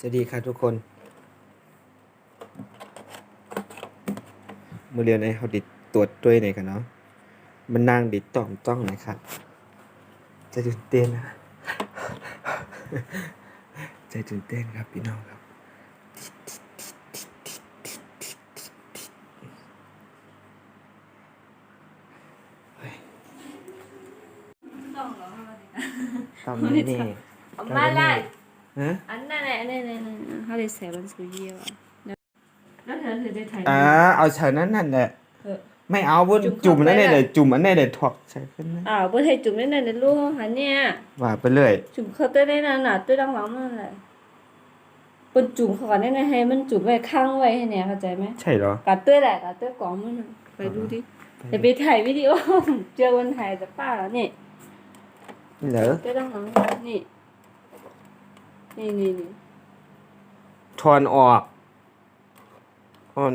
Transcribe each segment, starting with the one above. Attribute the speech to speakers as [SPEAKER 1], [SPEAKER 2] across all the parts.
[SPEAKER 1] สวัสดีค่ะทุกคนมือเรียนในเขาดิดตรวจด้วยไหนกันเนาะมันนั่งดิดต่อมต้องหนะครับใจตื่นเต้นนะใจตื่นเต้นครับพี่น้องครับ
[SPEAKER 2] ต้องเหรอ
[SPEAKER 1] ตอนนี้นี่
[SPEAKER 2] เอามาไล่
[SPEAKER 1] ฮะ
[SPEAKER 2] อั นนั้นแหละนี่นี่นี่เขาเลยใส่บันสูเยี่ยวแล้วเธอเธอได้ถ่าย
[SPEAKER 1] อ่าเอาเฉยนั้นนั่นแหละ
[SPEAKER 2] เออ
[SPEAKER 1] ไม่เอาบน
[SPEAKER 2] จุ่มเข้า
[SPEAKER 1] จุ่มนั่น
[SPEAKER 2] ไป
[SPEAKER 1] เนี่ย
[SPEAKER 2] อะ
[SPEAKER 1] เดี๋ยวจุ่มอันนี้เดี๋ยวถอดใช่ขึ้นไหม
[SPEAKER 2] อ้าวบนไทยจุ่มได้ไหนในลูกหันเนี่ย
[SPEAKER 1] ว่าไปเรื่อย
[SPEAKER 2] จุ่มเขาได้ในนั้นน่ะตัวดังหลังนั่นแหละบนจุ่มเขาก่อนได้ในให้มันจุ่มไว้ข้างไว้ให้เนี่ยเข้าใจไหม
[SPEAKER 1] ใช่เหรอ
[SPEAKER 2] กัดตัวแหละกัดตัวกล่องมันน่ะไปดูดิเดี๋ยวไปถ่ายวิดีโอเจอวันถ่ายแต่ป้าแล้วนี่
[SPEAKER 1] เหรอ
[SPEAKER 2] ตัวดังหลังนี่นี่นี่นี่
[SPEAKER 1] ถอนออกถอน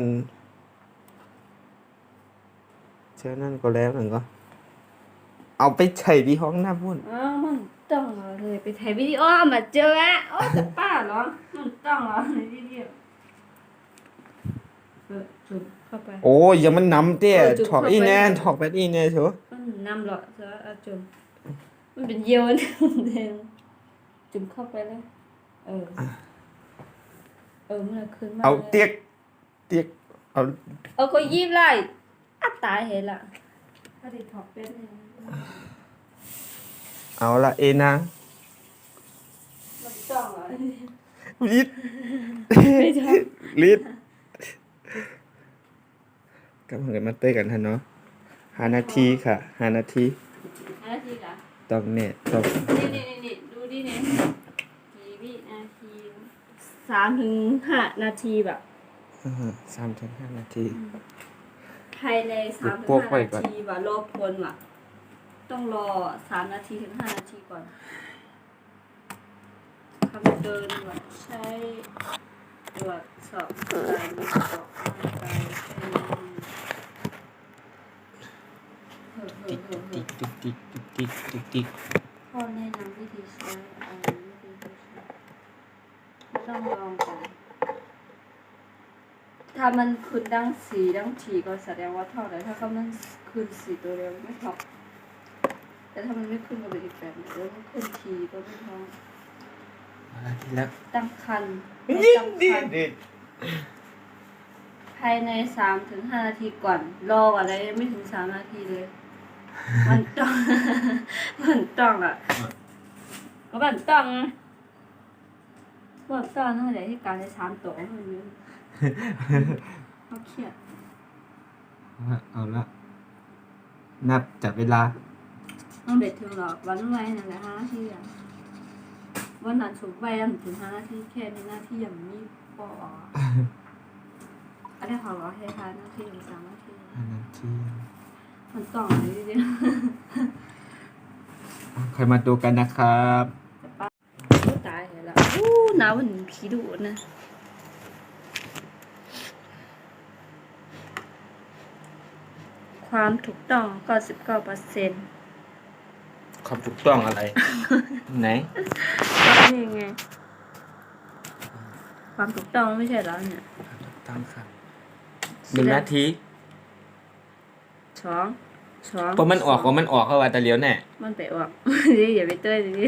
[SPEAKER 1] เช้านั่นก็แล้วหนึ่งก็ เอาไปใส่ที่ห้องน้ำพุ่น
[SPEAKER 2] อ้าวมันต้องเหรอเลยไปถ่ายวิดีโอมาเจอแล้วโอ้แต่ป้าเหรอ มันต้องเหรอในวิดีโอเออจุ่มเข้าไป
[SPEAKER 1] โอ้ยอยังมันน้ำเตี้ย
[SPEAKER 2] เออจุ่ม
[SPEAKER 1] ถอก
[SPEAKER 2] เข้าไป
[SPEAKER 1] อีแน่ถอกไปอีแน่เถอะ
[SPEAKER 2] มันน้ำเหรอเธอเอาจุ่มมันเป็นเยียวนะเดงจุ่มเข้าไปเลยเออเออมันขึ้นมา
[SPEAKER 1] เอา
[SPEAKER 2] ล
[SPEAKER 1] เตียกเตียกเอา
[SPEAKER 2] เอาก็ยิบไล่อัดตายเห็นละถ้าได้ถอกเป็นเนี่ย
[SPEAKER 1] เอาละเอนะ
[SPEAKER 2] มันต้องเหรอ
[SPEAKER 1] ลิด
[SPEAKER 2] ไม่ใช่
[SPEAKER 1] ลิดกำลังกันมาเต้ยกันท่านเนาะหานาทีค่ะหานาที
[SPEAKER 2] ห้านาทีละ
[SPEAKER 1] ต้องเน็ตต้อง
[SPEAKER 2] นี่นี่นี่นี่ดูดิเนี่ยกี่วินาที สามถึงห้านาทีแบบ
[SPEAKER 1] อ่าสามถึงห้านาที
[SPEAKER 2] ภายในสามถึง
[SPEAKER 1] พวก
[SPEAKER 2] ห้า
[SPEAKER 1] ไว้ก่อน
[SPEAKER 2] นาทีว่ารอผลว่ะ ต้องรอสามนาทีถึงห้านาทีก่อนคำเดินว่ะใช้ตรวจสอบการวิเคราะห์ร่างกายเฮ้ยเฮ้ย
[SPEAKER 1] ติ๊ก
[SPEAKER 2] เฮ้ย
[SPEAKER 1] ติ๊
[SPEAKER 2] เฮ้
[SPEAKER 1] ก
[SPEAKER 2] ย
[SPEAKER 1] ติ๊กติ๊กติ๊กติ๊กติ๊ก
[SPEAKER 2] ข้อแนะนำวิธีใช้อ่าวิธีใช้ไม่ ต้องลองกันถ้ามันขึ้นดังสีดังทีก็แสดงว่าเท่าไหร่ถ้าเขามันขึ้นสีตัวเดียวไม่เท่าแต่ถ้ามันไม่ขึ้นก็เป็นอีกแบบหนึ่งแล้วมันขึ้นทีก็ไม่เท่า
[SPEAKER 1] อะไรทีแล้ว
[SPEAKER 2] ตั้งคัน
[SPEAKER 1] ยิ่ง
[SPEAKER 2] ตั้ง
[SPEAKER 1] ดี
[SPEAKER 2] คัน
[SPEAKER 1] ดี
[SPEAKER 2] ภายในสามถึงห้านาทีก่อน รออะไรไม่ถึงสามนาทีเลย มันต้อง มันต้องอะก็มันต้อง อะมันต้องนั่นแหละที่การในสามตัวมันเยอะเขาเครียด
[SPEAKER 1] เอาละนับจับเวลา
[SPEAKER 2] มันเบ็ดถึงหรอกวันไว้นั่นแหละห้านาทีอะวันนั้นฉุกไปแล้วถึงห้านาทีแค่ในหน้าที่อย่างนี้ปออันนี้เขาบอกให้ห้านาทีถึงสามนาที
[SPEAKER 1] ห้านาที
[SPEAKER 2] มันต้องอะไรดี
[SPEAKER 1] ใครมาดูกันนะครับ
[SPEAKER 2] แต่ป้าผู้ตายเลยละอู้ห นาวเหมือนผีดุนะความถูกต้อง99เปอร์เซ็นต์
[SPEAKER 1] คำถูกต้องอะไร ไหน
[SPEAKER 2] นี่ไง ความถูกต้องไม่ใช่แล้วเนี่ย
[SPEAKER 1] ถูกต้องครับหนึ่งนาที
[SPEAKER 2] สองสอง
[SPEAKER 1] พอมันออกพอมันออกเข้าว่าแต่เลี้ยวแน่
[SPEAKER 2] มันไปออกดิอย่าไปเต้ยดิ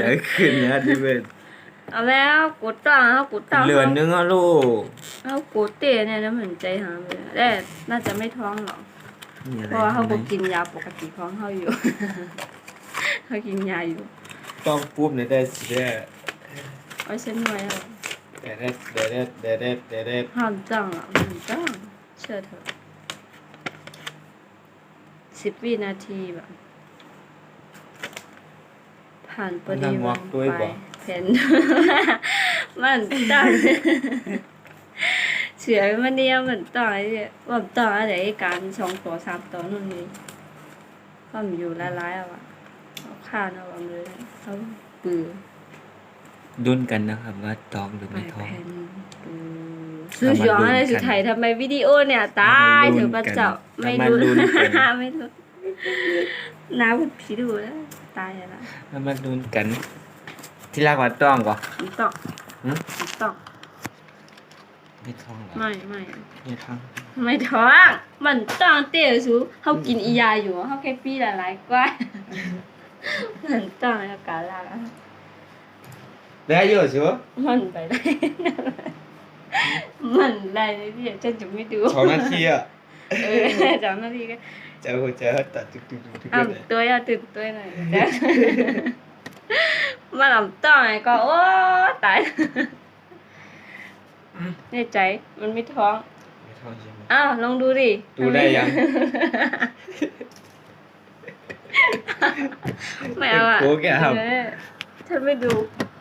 [SPEAKER 1] จะขึ้นนะดิเวน
[SPEAKER 2] เอาแล้วกดต้องเอากดต้อง
[SPEAKER 1] เหลือนึงอะลูก
[SPEAKER 2] เอากดเตะเนี่ยแล้วเหมือนใจหายไปแต่น่าจะไม่ท้องหรอก
[SPEAKER 1] มีอะไร
[SPEAKER 2] เพราะว่าเขา
[SPEAKER 1] ไหม
[SPEAKER 2] บอกกินยาปกติของเขาอยู่เขากินยาอยู่
[SPEAKER 1] ต้องปุ๊บเนี่ยได้สิได้
[SPEAKER 2] เอาเส้นไว้เอา
[SPEAKER 1] เด็ดเด็ดเด็ดเด็ดเด็ดเด็ดเด็ด
[SPEAKER 2] ห้ามจ้างอะห้ามจ้างเชื่อเถอะสิบวินาทีแบบ ผ่านปริวันไปเห็นมันตั้งเฉื่อยมันเนี่ยมันต่อยว่าต่ออะไรการสองตัวสามตัวนู่นนี่ก็มีอยู่หลายๆอะวะเอาข้าวเอาเอาเลยเขาปือ
[SPEAKER 1] ดุนกันนะครับว่าทองหรือ
[SPEAKER 2] ไป
[SPEAKER 1] ไม่ทอง
[SPEAKER 2] แผ่นปือซื้อหยองอะไรสุดไทยทำไมวิดีโอเนี่ย ตาย
[SPEAKER 1] เอามาลุ้น
[SPEAKER 2] ถึงพระเจ้า
[SPEAKER 1] กัน
[SPEAKER 2] ไม่
[SPEAKER 1] เอามา
[SPEAKER 2] รู้
[SPEAKER 1] ลุ้นกัน
[SPEAKER 2] ไม่รู้ น้าพูดผีดูแล้วตายแล้ว
[SPEAKER 1] แล้วมาดุนกัน ที่รักว่าต้องก่อน
[SPEAKER 2] มันต้อง
[SPEAKER 1] หืม
[SPEAKER 2] มันต้อง
[SPEAKER 1] ไม่ท้องเหรอ
[SPEAKER 2] ไม่ไม่
[SPEAKER 1] ไม่ท้อง
[SPEAKER 2] ไม่ท้องมันต้องเตี้ยสูเขากินอียาอยู่เขาแค่ปีละหลายกว่ามันต้องแล้วกาลา
[SPEAKER 1] แล้วอยู่ชัว
[SPEAKER 2] มันไปได้มันได้เลยที่ฉันจะไม่ดู
[SPEAKER 1] สองนาทีอะ
[SPEAKER 2] เออจำหน้าที่ก็
[SPEAKER 1] เจ้าเจ้าตัดจุกจุกจุกจุก
[SPEAKER 2] อ้าว
[SPEAKER 1] เลย
[SPEAKER 2] ตัวอยาตื่นตัวหน่อยจ้ะมาลำต้องไงก็โอ้ตายในใจมันไม่ท้อง
[SPEAKER 1] ไม่ท้องใช่ไหม
[SPEAKER 2] อ้าวลองดูดิ
[SPEAKER 1] ดูได้ยัง
[SPEAKER 2] ไม่เอาอะ
[SPEAKER 1] โอ้แกครับ
[SPEAKER 2] เออฉันไม่ดู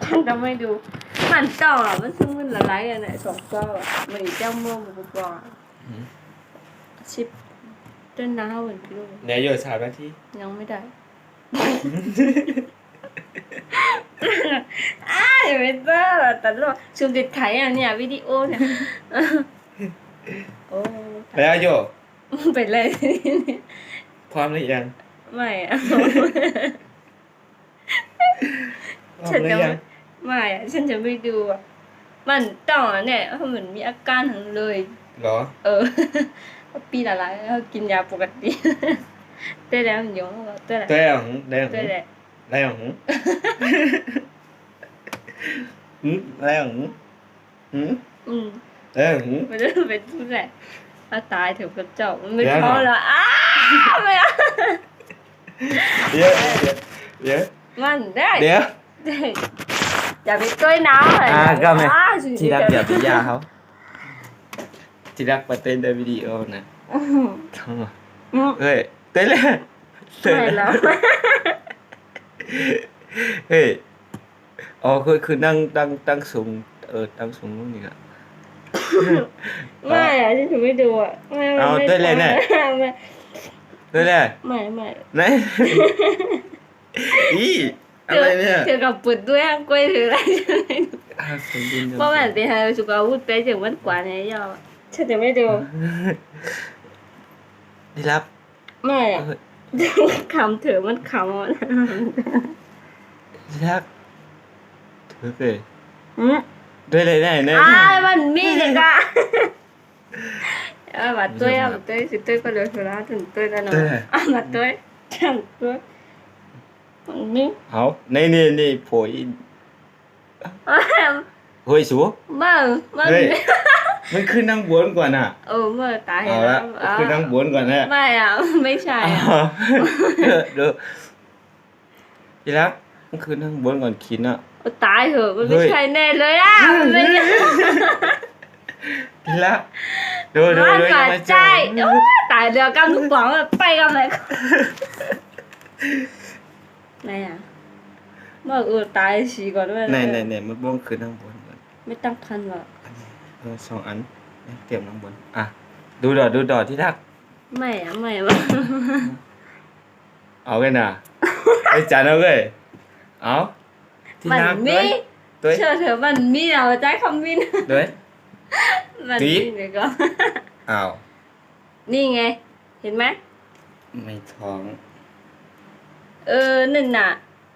[SPEAKER 2] ฉันจะไม่ดูมันต่ออะมันซึ่งมันละลายกันไหนสองก้อนอะมันอีกเจ้าม่วงบุกบอะ
[SPEAKER 1] อืม
[SPEAKER 2] ชิปต้นน้าเหมือนพี่ลูก
[SPEAKER 1] เดี๋ยวอยู่สามนาที
[SPEAKER 2] ยังไม่ได้อ้าอย่าไปเจอตลกซูมติดไถอะเนี่ยวิดีโอเนี่ยโอ้
[SPEAKER 1] แล้วอยู่
[SPEAKER 2] ไปเลย
[SPEAKER 1] พร้อมหรือยัง
[SPEAKER 2] ไม่อะ
[SPEAKER 1] พร้อม
[SPEAKER 2] ฉัน
[SPEAKER 1] หรื
[SPEAKER 2] จะ
[SPEAKER 1] อยัง
[SPEAKER 2] ไม่อะฉันจะไม่ดูอะมันต่อเนี่ยเขาเหมือนมีอาการทั้งเลย
[SPEAKER 1] เหรอ
[SPEAKER 2] เออเขา ปีละลายเขากินยาปกติเต้แล้วมันยงเขาเต้แล้ว
[SPEAKER 1] ได้หรอได้หรอ
[SPEAKER 2] เต้แล้ว
[SPEAKER 1] ได้หรอหืมได้หรอหืม
[SPEAKER 2] อืม
[SPEAKER 1] ได้หรอ
[SPEAKER 2] ไม่ได้เป็นผู้แหละถ้าตายเถอะพระเจ้ามันไม่
[SPEAKER 1] เดี๋ยว
[SPEAKER 2] ท้อแล้วอ้าไม่เอา
[SPEAKER 1] เดี๋ยวเดี๋ยว
[SPEAKER 2] มันได้
[SPEAKER 1] เดี๋ยว
[SPEAKER 2] ได้อย่าไปก้อยน้ำเลย
[SPEAKER 1] อ่าก็ไม่
[SPEAKER 2] อ้าสิ
[SPEAKER 1] ที่รักอย่าไปยาเขา ที่รักมาเต้นในวิดีโอนะ
[SPEAKER 2] อืม
[SPEAKER 1] ท้องเหรอ
[SPEAKER 2] อืม
[SPEAKER 1] เฮ้ยเต้นเลยเต้น
[SPEAKER 2] แล้ว
[SPEAKER 1] เฮ้ย อ๋อคือคือนั่งตั้งตั้งสูง เออ ตั้งสูงนู่นนี่อะ
[SPEAKER 2] ไม่อะฉันจะไม่ดูอะไม่ไม่
[SPEAKER 1] เอา
[SPEAKER 2] ไม่
[SPEAKER 1] เต้นเลยเนี่ย
[SPEAKER 2] ไม่
[SPEAKER 1] เต้นเลย
[SPEAKER 2] ไม่ไม่
[SPEAKER 1] ไหนอีอะไรเนี่ย
[SPEAKER 2] เธอกับปุดด้วยกล้วยถืออะไรฉันไม่ดู
[SPEAKER 1] อ่าสม
[SPEAKER 2] เพราะมันเป็นไฮสุกาวุธไปถึงวันกว่าเนี่ยยอม ฉันจะไม่ดู
[SPEAKER 1] ที่รับ
[SPEAKER 2] ไม่
[SPEAKER 1] เอ
[SPEAKER 2] อะ
[SPEAKER 1] อ
[SPEAKER 2] คำเถอะมันคำอะ
[SPEAKER 1] ที่รักเธอเคย
[SPEAKER 2] อืม
[SPEAKER 1] ด้วยเลยได้เนี่ย
[SPEAKER 2] อ้ายมันมีเลยกะอะมาตัวอะมาตัวสิตัวก็เลยสุราถึงตัวแล้วเนาะอะมาตัวฉันตัวมันมี
[SPEAKER 1] เอาในนี่นี่โผล่อี
[SPEAKER 2] อะ
[SPEAKER 1] เฮ้ยสู
[SPEAKER 2] บ้ามัน
[SPEAKER 1] เฮ้ย มันขึ้นนั่งบนก่อนอะ
[SPEAKER 2] เออเมื่อตาย
[SPEAKER 1] เอา
[SPEAKER 2] แล้
[SPEAKER 1] ละ
[SPEAKER 2] วอะ
[SPEAKER 1] ขึ้นนั่งบนก่อนนะ
[SPEAKER 2] ไม่อะไม่ใช่
[SPEAKER 1] อ้า
[SPEAKER 2] อะ
[SPEAKER 1] วเดี๋ยวที่รักมันขึ้นนั่งบนก่อนคินอะ
[SPEAKER 2] เอาตายเถอะมันไม่
[SPEAKER 1] เฮ้ย
[SPEAKER 2] ใช่แน่เลยอะมันไม่ใช่
[SPEAKER 1] ที่รักดูดู
[SPEAKER 2] มัน
[SPEAKER 1] ดู
[SPEAKER 2] บา
[SPEAKER 1] ยัง
[SPEAKER 2] ด
[SPEAKER 1] ไม่
[SPEAKER 2] ใจ
[SPEAKER 1] เจอ
[SPEAKER 2] โอ้ยตายเดือกำทุกป๋องไปกันเลยไหนอะเมื่อเออตายสีก่อนด้วย
[SPEAKER 1] ไหนไหนไหนมันบ้วงขึ้นนั่งบนก่อน
[SPEAKER 2] ไม่ตั้งคันหรอก
[SPEAKER 1] เออสองอันเตรียมนั่งบนอะ ดูดอดดูดอดที่รัก
[SPEAKER 2] ไม่อะไม่อะ
[SPEAKER 1] เอาไว้น่ะไอ้จันเอาเว้ยเอาที่
[SPEAKER 2] มัน
[SPEAKER 1] รัก
[SPEAKER 2] มี
[SPEAKER 1] ด้วย
[SPEAKER 2] เชื่อเถอะมันมีเราใจคำมิน
[SPEAKER 1] ด้วย
[SPEAKER 2] มัน
[SPEAKER 1] มี
[SPEAKER 2] มีเดี๋ยวก็
[SPEAKER 1] อ้าว
[SPEAKER 2] นี่ไง เห็นไหม
[SPEAKER 1] ไม่ท้อง
[SPEAKER 2] เออนั่นน่ะ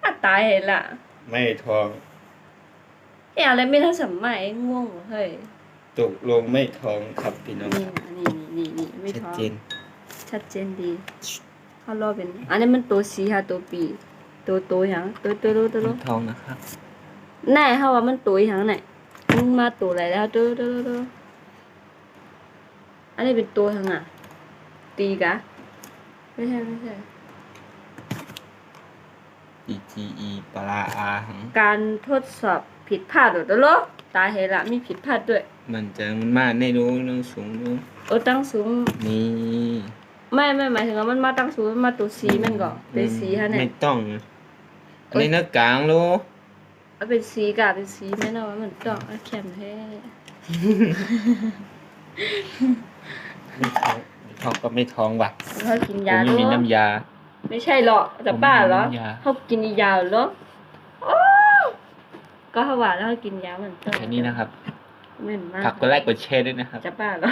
[SPEAKER 2] อะตายเห็นละ
[SPEAKER 1] ไม่ท้อง
[SPEAKER 2] เอ๊ะอะไรไม่ทันสมัยง่วงเหรอเฮ้ย
[SPEAKER 1] ตกลงไม่ท้องครับพี่น้อง
[SPEAKER 2] นี่นะนี่นี่นี่นี่ไม่
[SPEAKER 1] ชัด
[SPEAKER 2] ท้อง
[SPEAKER 1] เจน
[SPEAKER 2] ชัดเจนดีเขารอเป็น อันนี้มันตัวสีค่ะตัวปี ตัวตัวหยังตัวตัวตัวตัว
[SPEAKER 1] ไม่ท้องนะครับ
[SPEAKER 2] แน่เขาว่ามันตัวหยังไหนมันมาตัวอะไรแล้วตัวตัวตัวตัวอันนี้เป็นตัวหยังอะ ตีกะไม่ใช่ไม่ใช่
[SPEAKER 1] อีจีอีปลาอาหัง
[SPEAKER 2] การทดสอบผิดพลาดหรือตัวโลตาเฮละมีผิดพลาดด้วย
[SPEAKER 1] มันจะมันมาในนู้นนู้นสูงนู้น
[SPEAKER 2] เออตั้งสูง
[SPEAKER 1] นี่
[SPEAKER 2] ไม่ไม่หมายถึงว่ามันมาตั้งสูงมันมาตัวสีแมันก่อนเป็นสีฮะเนี่ย
[SPEAKER 1] ไม่ต้องอันนี้นักกลางโล
[SPEAKER 2] เอาเป็นสีกะเป็นสีแม่นว่ามันต้องเอาแข็มแท้
[SPEAKER 1] ไม่ท้องไม่ท้องก็ไม่ท้องว่ะ
[SPEAKER 2] เขากิน
[SPEAKER 1] ผม
[SPEAKER 2] ยา
[SPEAKER 1] ยังมี
[SPEAKER 2] ด้วย
[SPEAKER 1] น้ำยา
[SPEAKER 2] ไม่ใช่หรอกจะบ้าเหรอ
[SPEAKER 1] ผมมียา
[SPEAKER 2] เขากินยาเหรอโอ้ก็เขาว่าแล้วเขากินยาเหมือนต้น
[SPEAKER 1] แค่นี้นะครับ
[SPEAKER 2] เหม็นมาก
[SPEAKER 1] ฝากกดไลค์กดแชร์ด้วยนะครับ
[SPEAKER 2] จะบ้าเหรอ